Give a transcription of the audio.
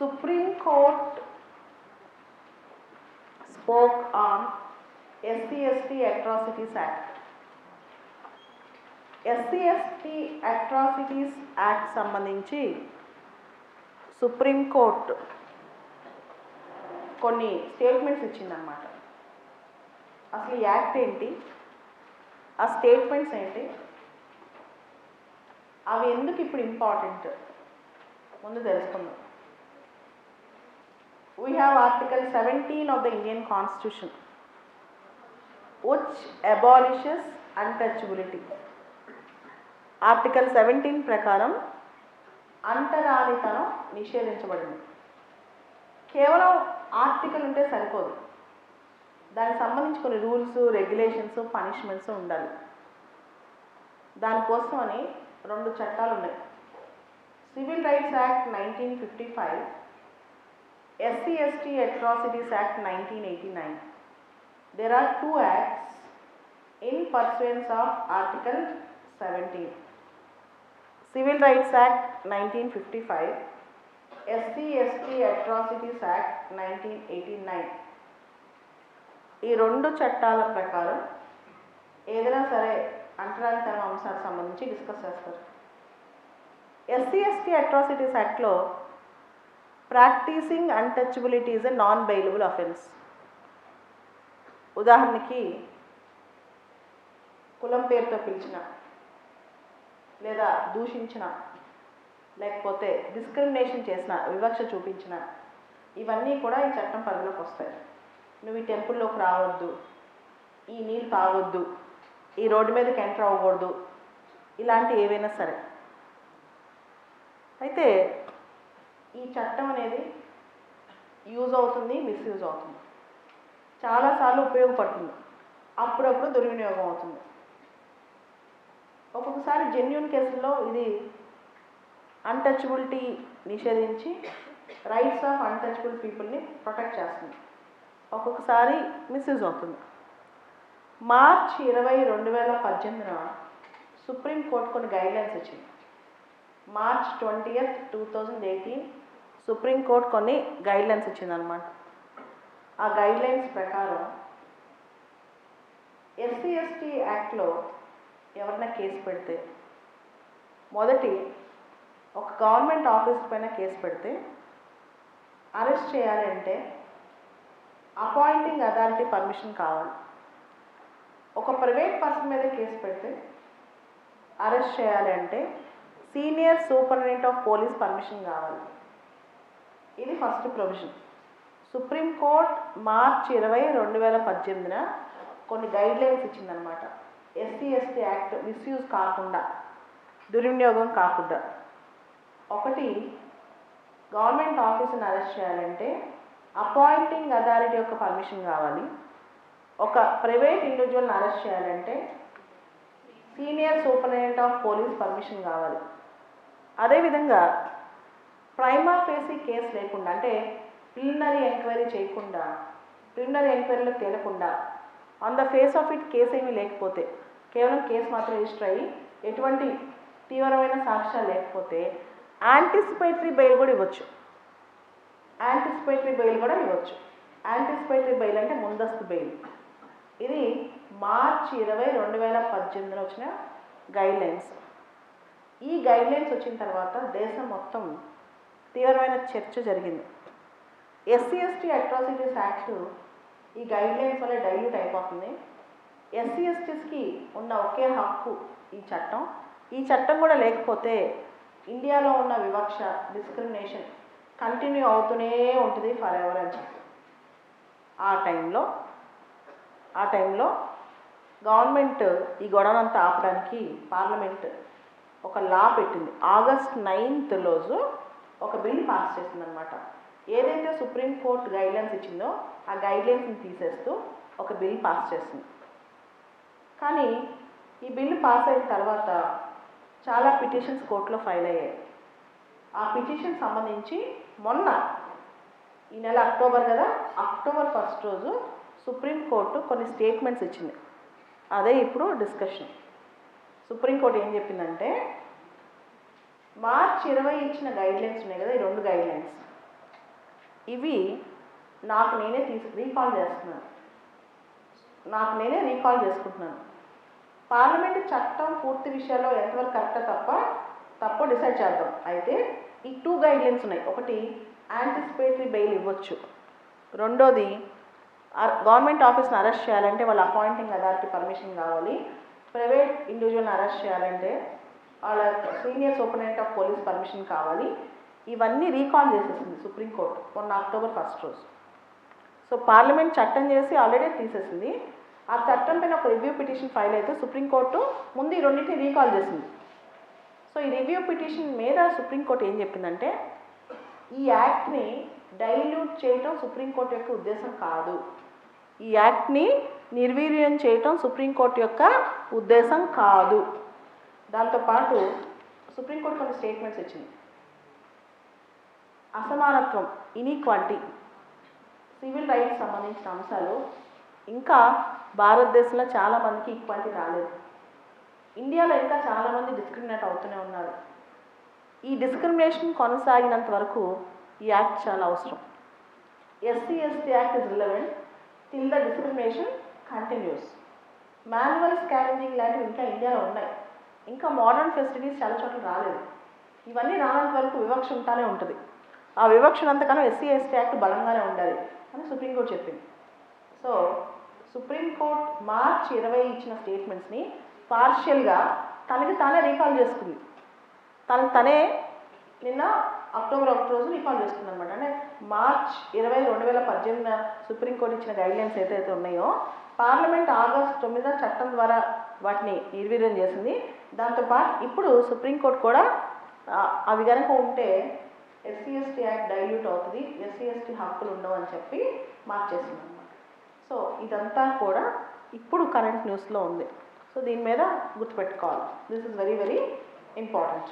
Supreme Court spoke on SCST Atrocities Act. SC ST atrocities act సంబంధించి Supreme Court కొన్ని statements ఇచ్చిందనమాట అసలు ఈ యాక్ట్ ఏంటి? ఆ స్టేట్మెంట్స్ ఏంటి? అవి ఎందుకు ఇప్పుడు ఇంపార్టెంట్? ముందు తెలుసుకుందాం. We have article 17 of the indian constitution which abolishes untouchability. Article seventeen ప్రకారం అంటరానితనం నిషేధించబడింది. కేవలం ఆర్టికల్ ఉంటే సరిపోదు. దానికి సంబంధించి కొన్ని రూల్స్ రెగ్యులేషన్స్ పనిష్మెంట్స్ ఉండాలి. దానికోసం అని రెండు చట్టాలు ఉన్నాయి. Civil rights act nineteen fifty five SC ST atrocities act nineteen there are two acts in pursuance of Article 17. Civil Rights Act 1955, SC ST Atrocities Act 1989. ఈ రెండు చట్టాల ప్రకారం ఏదైనా సరే అంటరానితనం అంశాలకు సంబంధించి డిస్కస్ చేస్తారు ఎస్సీ ఎస్టీ అట్రాసిటీస్ యాక్ట్లో practising untouchability is a non bailable offence ఉదాహరణకి కులం పేరుతో పిలిచిన లేదా దూషించిన లేకపోతే డిస్క్రిమినేషన్ చేసిన వివక్ష చూపించిన ఇవన్నీ కూడా ఈ చట్టం పరిధిలోకి వస్తాయి. నువ్వు ఈ టెంపుల్లోకి రావద్దు ఈ నీళ్ళు తాగొద్దు ఈ రోడ్డు మీదకి ఎంటర్ అవ్వకూడదు ఇలాంటి ఏవైనా సరే. అయితే ఈ చట్టం అనేది యూజ్ అవుతుంది మిస్యూజ్ అవుతుంది. చాలాసార్లు ఉపయోగపడుతుంది. అప్పుడప్పుడు దుర్వినియోగం అవుతుంది. ఒక్కొక్కసారి జెన్యున్ కేసుల్లో ఇది అన్టచబిలిటీ నిషేధించి రైట్స్ ఆఫ్ అన్టచబుల్ పీపుల్ని ప్రొటెక్ట్ చేస్తుంది. ఒక్కొక్కసారి మిస్యూజ్ అవుతుంది. మార్చ్ ఇరవై రెండు వేల పద్దెనిమిదిన సుప్రీంకోర్టు కొన్ని గైడ్లైన్స్ ఇచ్చింది. March twentieth two thousand eighteen Supreme Court కొన్ని గైడ్లైన్స్ ఇచ్చిందనమాట ఆ గైడ్లైన్స్ ప్రకారం ఎస్సీ ఎస్టీ యాక్ట్లో ఎవరైనా కేసు పెడితే మొదటి ఒక గవర్నమెంట్ ఆఫీస్ పైన కేసు పెడితే అరెస్ట్ చేయాలంటే అపాయింటింగ్ అథారిటీ పర్మిషన్ కావాలి. ఒక ప్రైవేట్ పర్సన్ మీద కేసు పెడితే అరెస్ట్ చేయాలంటే senior superintendent of police permission కావాలి. ఇది ఫస్ట్ ప్రొవిజన్. సుప్రీంకోర్ట్ మార్చ్ ఇరవై రెండు వేల పద్దెనిమిదిన కొన్ని గైడ్లైన్స్ ఇచ్చిందనమాట ఎస్సీ ఎస్టీ యాక్ట్ మిస్యూజ్ కాకుండా దుర్వినియోగం కాకుండా. ఒకటి గవర్నమెంట్ ఆఫీసుని అరెస్ట్ చేయాలంటే అపాయింటింగ్ అథారిటీ యొక్క పర్మిషన్ కావాలి. ఒక ప్రైవేట్ ఇండివిజువల్ని అరెస్ట్ చేయాలంటే senior superintendent of police permission కావాలి. అదేవిధంగా ప్రైమా ఫేసీ కేసు లేకుండా అంటే ప్రిలిమినరీ ఎంక్వైరీ చేయకుండా ప్రిలిమినరీ ఎంక్వైరీలో తేలకుండా on the face of it case ఏమీ లేకపోతే కేవలం కేసు మాత్రం రిజిస్టర్ అయ్యి ఎటువంటి తీవ్రమైన సాక్ష్యాలు లేకపోతే యాంటిసిపేటరీ బెయిల్ కూడా ఇవ్వచ్చు. యాంటిసిపేటరీ బెయిల్ కూడా ఇవ్వచ్చు. యాంటిసిపేటరీ బెయిల్ అంటే ముందస్తు బెయిల్ ఇది మార్చి ఇరవై రెండు వేల పద్దెనిమిదిలో వచ్చిన గైడ్లైన్స్ ఈ గైడ్లైన్స్ వచ్చిన తర్వాత దేశం మొత్తం తీవ్రమైన చర్చ జరిగింది. ఎస్సీ ఎస్టీ అట్రాసిటీస్ యాక్ట్ ఈ గైడ్లైన్స్ వల్ల డైల్యూట్ అయిపోతుంది. ఎస్సీ ఎస్టీస్కి ఉన్న ఒకే హక్కు ఈ చట్టం. ఈ చట్టం కూడా లేకపోతే ఇండియాలో ఉన్న వివక్ష డిస్క్రిమినేషన్ కంటిన్యూ అవుతూనే ఉంటుంది ఫర్ ఎవర్ అని చెప్పి. ఆ టైంలో ఆ టైంలో గవర్నమెంట్ ఈ గొడవనంతా ఆపడానికి పార్లమెంట్ ఒక లా పెట్టింది. ఆగస్ట్ నైన్త్ రోజు ఒక బిల్ పాస్ చేసిందనమాట ఏదైతే సుప్రీంకోర్టు గైడ్లైన్స్ ఇచ్చిందో ఆ గైడ్లైన్స్ని తీసేస్తూ ఒక బిల్ పాస్ చేసింది. కానీ ఈ బిల్లు పాస్ అయిన తర్వాత చాలా పిటిషన్స్ కోర్టులో ఫైల్ అయ్యాయి. ఆ పిటిషన్ సంబంధించి మొన్న ఈ నెల అక్టోబర్ కదా అక్టోబర్ ఫస్ట్ రోజు సుప్రీంకోర్టు కొన్ని స్టేట్మెంట్స్ ఇచ్చింది. అదే ఇప్పుడు డిస్కషన్. సుప్రీంకోర్టు ఏం చెప్పిందంటే మార్చ్ ఇరవై ఇచ్చిన గైడ్లైన్స్ ఉన్నాయి కదా ఈ రెండు గైడ్లైన్స్ ఇవి నాకు నేనే తీసు రీకాల్ చేస్తున్నాను. నాకు నేనే రీకాల్ చేసుకుంటున్నాను. పార్లమెంట్ చట్టం పూర్తి విషయాల్లో ఎంతవరకు కరెక్టా తప్ప తప్ప డిసైడ్ చేద్దాం. అయితే ఈ టూ గైడ్లైన్స్ ఉన్నాయి. ఒకటి యాంటిసిపేటరీ బెయిల్ ఇవ్వచ్చు. రెండోది గవర్నమెంట్ ఆఫీస్ని అరెస్ట్ చేయాలంటే వాళ్ళ అపాయింటింగ్ అథారిటీ పర్మిషన్ కావాలి. ప్రైవేట్ ఇండివిజువల్ని అరెస్ట్ చేయాలంటే వాళ్ళ senior superintendent of police permission కావాలి. ఇవన్నీ రీకాల్ చేసేసింది సుప్రీంకోర్టు మొన్న అక్టోబర్ ఫస్ట్ రోజు. సో పార్లమెంట్ చట్టం చేసి ఆల్రెడీ తీసేసింది. ఆ చట్టం పైన ఒక రివ్యూ పిటిషన్ ఫైల్ అయితే సుప్రీంకోర్టు ముందు ఈ రెండింటిని రీకాల్ చేసింది. సో ఈ రివ్యూ పిటిషన్ మీద సుప్రీంకోర్టు ఏం చెప్పిందంటే ఈ యాక్ట్ని డైల్యూట్ చేయటం సుప్రీంకోర్టు యొక్క ఉద్దేశం కాదు. ఈ యాక్ట్ని నిర్వీర్యం చేయటం సుప్రీంకోర్టు యొక్క ఉద్దేశం కాదు. దాంతోపాటు సుప్రీంకోర్టు కొన్ని స్టేట్మెంట్స్ ఇచ్చింది అసమానత్వం ఇనీక్వాలిటీ సివిల్ రైట్స్ సంబంధించిన అంశాలు ఇంకా భారతదేశంలో చాలామందికి ఈక్వాలిటీ రాలేదు. ఇండియాలో ఇంకా చాలామంది డిస్క్రిమినేట్ అవుతూనే ఉన్నారు. ఈ డిస్క్రిమినేషన్ కొనసాగినంత వరకు ఈ యాక్ట్ చాలా అవసరం. SC ST act is relevant till the discrimination continues. Manual scanning లాంటివి ఇంకా ఇండియాలో ఉన్నాయి. ఇంకా మోడర్న్ ఫెసిలిటీస్ చాలా చోట్ల రాలేదు. ఇవన్నీ రానంత వరకు వివక్ష ఉంటానే ఉంటుంది. ఆ వివక్ష ఎస్సీ ఎస్టీ యాక్ట్ బలంగానే ఉండాలి అని సుప్రీంకోర్టు చెప్పింది. సో సుప్రీంకోర్టు మార్చ్ ఇరవై ఇచ్చిన స్టేట్మెంట్స్ని పార్షియల్గా తనకి తానే రీకాల్ చేసుకుంది. తనకు తనే నిన్న అక్టోబర్ ఒకటి రోజు రీకాల్ చేసుకుంది అనమాట అంటే మార్చ్ ఇరవై రెండు వేల పద్దెనిమిదిన సుప్రీంకోర్టు ఇచ్చిన గైడ్లైన్స్ ఏదైతే ఉన్నాయో పార్లమెంట్ ఆగస్ట్ తొమ్మిదిన చట్టం ద్వారా వాటిని నిర్వీర్యం చేసింది. దాంతోపాటు ఇప్పుడు సుప్రీంకోర్టు కూడా అవి కనుక ఉంటే ఎస్సీ ఎస్టీ యాక్ట్ డైల్యూట్ అవుతుంది. ఎస్సీ ఎస్టీ హక్కులు ఉండవు అని చెప్పి మార్చేసింది అనమాట సో ఇదంతా కూడా ఇప్పుడు కరెంట్ న్యూస్లో ఉంది. సో దీని మీద గుర్తుపెట్టుకోవాలి. This is very very important